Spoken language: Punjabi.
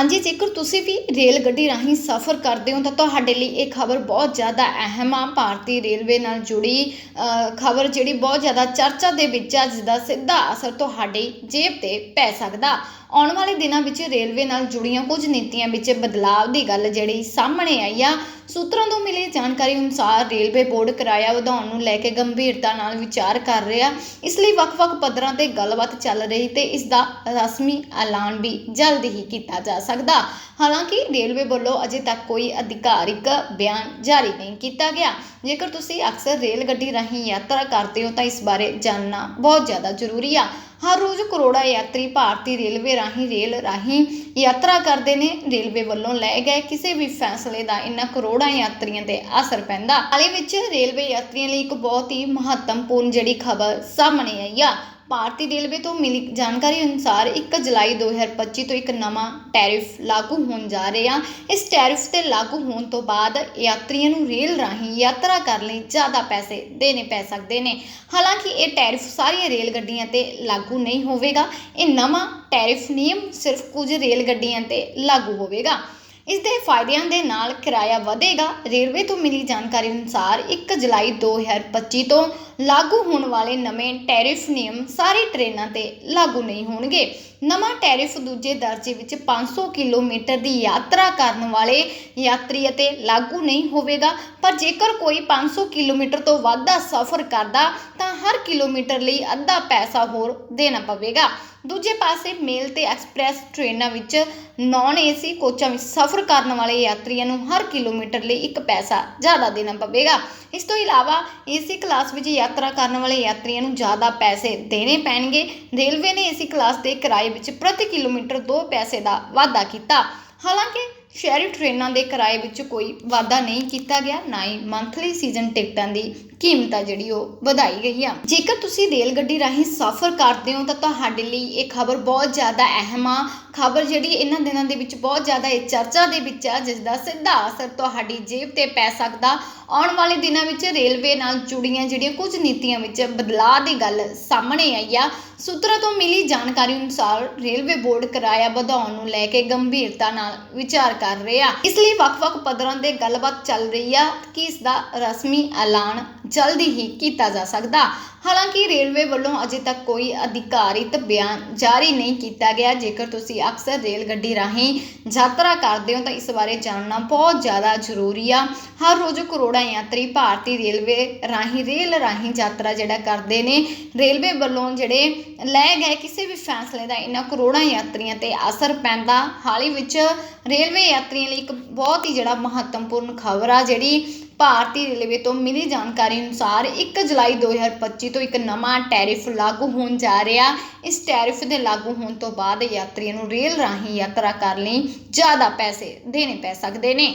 ਹਾਂਜੀ, ਜੇਕਰ ਤੁਸੀਂ ਵੀ ਰੇਲ ਗੱਡੀ ਰਾਹੀਂ ਸਫ਼ਰ ਕਰਦੇ ਹੋ, ਤਾਂ ਤੁਹਾਡੇ ਲਈ ਇਹ ਖਬਰ ਬਹੁਤ ਜ਼ਿਆਦਾ ਅਹਿਮ ਆ। ਭਾਰਤੀ ਰੇਲਵੇ ਨਾਲ ਜੁੜੀ ਖਬਰ ਜਿਹੜੀ ਬਹੁਤ ਜ਼ਿਆਦਾ ਚਰਚਾ ਦੇ ਵਿੱਚ ਆ ਜਿਸ ਦਾ ਸਿੱਧਾ ਅਸਰ ਤੁਹਾਡੀ ਜੇਬ ਤੇ ਪੈ ਸਕਦਾ। ਆਉਣ ਵਾਲੇ ਦਿਨਾਂ ਵਿੱਚ ਰੇਲਵੇ ਨਾਲ ਜੁੜੀਆਂ ਕੁਝ ਨੀਤੀਆਂ ਵਿੱਚ ਬਦਲਾਅ ਦੀ ਗੱਲ ਜਿਹੜੀ ਸਾਹਮਣੇ ਆਈ ਆ ਸੂਤਰਾਂ ਤੋਂ ਮਿਲੀ ਜਾਣਕਾਰੀ ਅਨੁਸਾਰ ਰੇਲਵੇ ਬੋਰਡ ਕਿਰਾਇਆ ਵਧਾਉਣ ਨੂੰ ਲੈ ਕੇ ਗੰਭੀਰਤਾ ਨਾਲ ਵਿਚਾਰ ਕਰ ਰਿਹਾ। ਇਸ ਲਈ ਵੱਖ-ਵੱਖ ਪੱਧਰਾਂ ਤੇ ਗੱਲਬਾਤ ਚੱਲ ਰਹੀ ਤੇ ਇਸ ਦਾ ਰਸਮੀ ਐਲਾਨ ਵੀ ਜਲਦ ਹੀ ਕੀਤਾ ਜਾ ਸਕਦਾ। ਹਾਲਾਂਕਿ ਰੇਲਵੇ ਵੱਲੋਂ ਅਜੇ ਤੱਕ ਕੋਈ ਅਧਿਕਾਰਿਕ ਬਿਆਨ ਜਾਰੀ ਨਹੀਂ ਕੀਤਾ ਗਿਆ। ਜੇਕਰ ਤੁਸੀਂ ਅਕਸਰ ਰੇਲ ਗੱਡੀ ਰਾਹੀਂ ਯਾਤਰਾ ਕਰਦੇ ਹੋ ਤਾਂ ਇਸ ਬਾਰੇ ਜਾਣਨਾ ਬਹੁਤ ਜ਼ਿਆਦਾ ਜ਼ਰੂਰੀ ਆ। ਹਰ ਰੋਜ਼ ਕਰੋੜਾਂ ਯਾਤਰੀ ਭਾਰਤੀ ਰੇਲਵੇ ਰਾਹੀਂ ਰੇਲ ਰਾਹੀਂ ਯਾਤਰਾ ਕਰਦੇ ਨੇ। ਰੇਲਵੇ ਵੱਲੋਂ ਲਏ ਗਏ ਕਿਸੇ ਵੀ ਫੈਸਲੇ ਦਾ ਇਨ੍ਹਾਂ ਕਰੋੜਾਂ ਯਾਤਰੀਆਂ ਤੇ ਅਸਰ ਪੈਂਦਾ। ਹਾਲ ਵਿੱਚ ਰੇਲਵੇ ਯਾਤਰੀਆਂ ਲਈ ਇੱਕ ਬਹੁਤ ਹੀ ਮਹੱਤਵਪੂਰਨ ਜਿਹੜੀ ਖਬਰ ਸਾਹਮਣੇ ਆਈ ਆ। ਭਾਰਤੀ ਰੇਲਵੇ ਤੋਂ ਮਿਲੀ ਜਾਣਕਾਰੀ ਅਨੁਸਾਰ 1 ਜੁਲਾਈ 2025 ਤੋਂ ਇੱਕ ਨਵਾਂ ਟੈਰਿਫ ਲਾਗੂ ਹੋਣ ਜਾ ਰਿਹਾ। ਇਸ ਟੈਰਿਫ ਤੇ ਲਾਗੂ ਹੋਣ ਤੋਂ ਬਾਅਦ ਯਾਤਰੀਆਂ ਨੂੰ ਰੇਲ ਰਾਹੀਂ ਯਾਤਰਾ ਕਰਨ ਲਈ ਜ਼ਿਆਦਾ ਪੈਸੇ ਦੇਣੇ ਪੈ ਸਕਦੇ ਨੇ। ਹਾਲਾਂਕਿ ਇਹ ਟੈਰਿਫ ਸਾਰੀਆਂ ਰੇਲ ਗੱਡੀਆਂ ਤੇ ਲਾਗੂ ਨਹੀਂ ਹੋਵੇਗਾ। ਇਹ ਨਵਾਂ ਟੈਰਿਫ ਨਿਯਮ ਸਿਰਫ ਕੁਝ ਰੇਲ ਗੱਡੀਆਂ ਤੇ ਲਾਗੂ ਹੋਵੇਗਾ। ਇਸ ਦੇ ਫਾਇਦਿਆਂ ਦੇ ਨਾਲ ਕਿਰਾਇਆ ਵਧੇਗਾ। ਰੇਲਵੇ ਤੋਂ ਮਿਲੀ ਜਾਣਕਾਰੀ ਅਨੁਸਾਰ 1 ਜੁਲਾਈ 2025 ਤੋਂ ਲਾਗੂ ਹੋਣ ਵਾਲੇ ਨਵੇਂ ਟੈਰਿਫ ਨਿਯਮ ਸਾਰੀ ਟ੍ਰੇਨਾਂ ਤੇ ਲਾਗੂ ਨਹੀਂ ਹੋਣਗੇ। ਨਵਾਂ ਟੈਰਿਫ ਦੂਜੇ ਦਰਜੇ ਵਿੱਚ 500 ਕਿਲੋਮੀਟਰ ਦੀ ਯਾਤਰਾ ਕਰਨ ਵਾਲੇ ਯਾਤਰੀ ਅਤੇ ਲਾਗੂ ਨਹੀਂ ਹੋਵੇਗਾ। ਪਰ ਜੇਕਰ ਕੋਈ 500 ਕਿਲੋਮੀਟਰ ਤੋਂ ਵੱਧ ਦਾ ਸਫ਼ਰ ਕਰਦਾ ਤਾਂ ਹਰ ਕਿਲੋਮੀਟਰ ਲਈ ਅੱਧਾ ਪੈਸਾ ਹੋਰ ਦੇਣਾ ਪਵੇਗਾ। ਦੂਜੇ ਪਾਸੇ ਮੇਲ ਤੇ ਐਕਸਪ੍ਰੈਸ ਟ੍ਰੇਨਾਂ ਵਿੱਚ ਨਾਨ ਏਸੀ ਕੋਚਾਂ ਵਿੱਚ ਸਫ਼ਰ ਕਰਨ ਵਾਲੇ ਯਾਤਰੀਆਂ ਨੂੰ ਹਰ ਕਿਲੋਮੀਟਰ ਲਈ ਇੱਕ ਪੈਸਾ ਜ਼ਿਆਦਾ ਦੇਣਾ ਪਵੇਗਾ। ਇਸ ਤੋਂ ਇਲਾਵਾ ਏਸੀ ਕਲਾਸ ਵਿੱਚ ਯਾਤਰਾ ਕਰਨ ਵਾਲੇ ਯਾਤਰੀਆਂ ਨੂੰ ਜ਼ਿਆਦਾ ਪੈਸੇ ਦੇਣੇ ਪੈਣਗੇ। ਰੇਲਵੇ ਨੇ ਏਸੀ ਕਲਾਸ ਦੇ ਕਿਰਾਏ ਵਿੱਚ ਪ੍ਰਤੀ ਕਿਲੋਮੀਟਰ 2 ਪੈਸੇ ਦਾ ਵਾਧਾ ਕੀਤਾ। ਹਾਲਾਂਕਿ ਸ਼ਹਿਰੀ ਟ੍ਰੇਨਾਂ ਦੇ ਕਿਰਾਏ ਵਿੱਚ ਕੋਈ ਵਾਧਾ ਨਹੀਂ ਕੀਤਾ ਗਿਆ, ਨਾ ਹੀ ਮੰਥਲੀ ਸੀਜ਼ਨ ਟਿਕਟਾਂ ਦੀ ਕੀਮਤ ਆ ਜਿਹੜੀ ਉਹ ਵਧਾਈ ਗਈ ਆ ਜੇਕਰ ਤੁਸੀਂ ਰੇਲ ਗੱਡੀ ਰਾਹੀਂ ਸਫ਼ਰ ਕਰਦੇ ਹੋ ਤਾਂ ਤੁਹਾਡੇ ਲਈ ਇਹ ਖਬਰ ਬਹੁਤ ਜ਼ਿਆਦਾ ਅਹਿਮ ਆ। ਖਬਰ ਜਿਹੜੀ ਇਹਨਾਂ ਦਿਨਾਂ ਦੇ ਵਿੱਚ ਬਹੁਤ ਜ਼ਿਆਦਾ ਇਹ ਚਰਚਾ ਦੇ ਵਿੱਚ ਆ ਜਿਸ ਦਾ ਸਿੱਧਾ ਅਸਰ ਤੁਹਾਡੀ ਜੇਬ ਤੇ ਪੈ ਸਕਦਾ। ਆਉਣ ਵਾਲੇ ਦਿਨਾਂ ਵਿੱਚ ਰੇਲਵੇ ਨਾਲ ਜੁੜੀਆਂ ਜਿਹੜੀਆਂ ਕੁਝ ਨੀਤੀਆਂ ਵਿੱਚ ਬਦਲਾਅ ਦੀ ਗੱਲ ਸਾਹਮਣੇ ਆਈ ਆ, ਸੂਤਰਾਂ ਤੋਂ ਮਿਲੀ ਜਾਣਕਾਰੀ ਅਨੁਸਾਰ ਰੇਲਵੇ ਬੋਰਡ ਕਿਰਾਇਆ ਵਧਾਉਣ ਨੂੰ ਲੈ ਕੇ ਗੰਭੀਰਤਾ ਨਾਲ ਵਿਚਾਰ ਕਰ ਰਿਹਾ। ਇਸ ਲਈ ਵੱਖ-ਵੱਖ ਪੱਧਰਾਂ ਤੇ ਗੱਲਬਾਤ ਚੱਲ ਰਹੀ ਆ, ਕਿ ਇਸ ਦਾ ਰਸਮੀ ਐਲਾਨ ਜਲਦੀ ਹੀ ਕੀਤਾ ਜਾ ਸਕਦਾ। ਹਾਲਾਂਕਿ ਰੇਲਵੇ ਵੱਲੋਂ ਅਜੇ ਤੱਕ ਕੋਈ ਅਧਿਕਾਰਿਤ ਬਿਆਨ ਜਾਰੀ ਨਹੀਂ ਕੀਤਾ ਗਿਆ। ਜੇਕਰ ਤੁਸੀਂ ਅਕਸਰ ਰੇਲ ਗੱਡੀ ਰਾਹੀਂ ਯਾਤਰਾ ਕਰਦੇ ਹੋ ਤਾਂ ਇਸ ਬਾਰੇ ਜਾਣਨਾ ਬਹੁਤ ਜ਼ਿਆਦਾ ਜ਼ਰੂਰੀ ਆ। ਹਰ ਰੋਜ਼ ਕਰੋੜਾਂ ਯਾਤਰੀ ਭਾਰਤੀ ਰੇਲਵੇ ਰਾਹੀਂ, ਰੇਲ ਰਾਹੀਂ ਯਾਤਰਾ ਜਿਹੜਾ ਕਰਦੇ ਨੇ। ਰੇਲਵੇ ਵੱਲੋਂ ਜਿਹੜੇ ਲਏ ਗਏ ਕਿਸੇ ਵੀ ਫੈਸਲੇ ਦਾ ਇਹਨਾਂ ਕਰੋੜਾਂ ਯਾਤਰੀਆਂ ਤੇ ਅਸਰ ਪੈਂਦਾ। ਹਾਲ ਹੀ ਵਿੱਚ ਰੇਲਵੇ ਯਾਤਰੀਆਂ ਲਈ ਇੱਕ ਬਹੁਤ ਹੀ ਜਿਹੜਾ ਮਹੱਤਵਪੂਰਨ ਖਬਰ ਆ, ਜਿਹੜੀ ਭਾਰਤੀ ਰੇਲਵੇ ਤੋਂ ਮਿਲੀ ਜਾਣਕਾਰੀ ਅਨੁਸਾਰ 1 ਜੁਲਾਈ 2025 ਤੋਂ ਇੱਕ ਨਵਾਂ ਟੈਰਿਫ ਲਾਗੂ ਹੋਣ ਜਾ ਰਿਹਾ। ਇਸ ਟੈਰਿਫ ਦੇ ਲਾਗੂ ਹੋਣ ਤੋਂ ਬਾਅਦ ਯਾਤਰੀਆਂ ਨੂੰ ਰੇਲ ਰਾਹੀਂ ਯਾਤਰਾ ਕਰਨ ਲਈ ਜ਼ਿਆਦਾ ਪੈਸੇ ਦੇਣੇ ਪੈ ਸਕਦੇ ਨੇ।